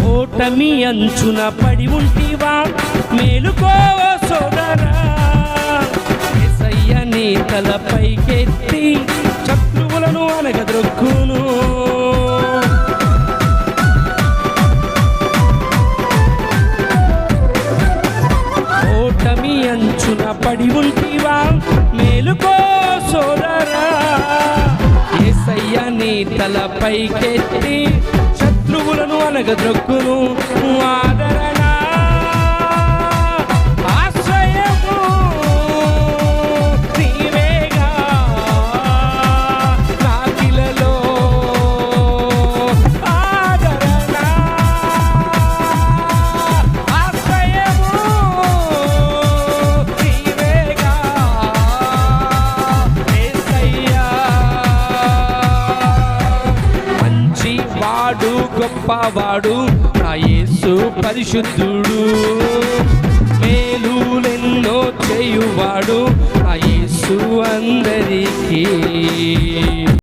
ఓటమి అంచున పడి ఉంటివా? మేలుకో సోదరా. ఎసయ్య నీ తలపైకెత్తి శత్రువులను అనగదొక్కును. ఓటమి అంచున పడి ఉంటివా? మేలుకో సోదరా. ఏసయ్య నీ తలపైకెత్తి శత్రువులను వాడు గొప్పవాడు నా యేసు పరిశుద్ధుడు మేలులెన్నో చేయువాడు నా యేసు అందరికీ.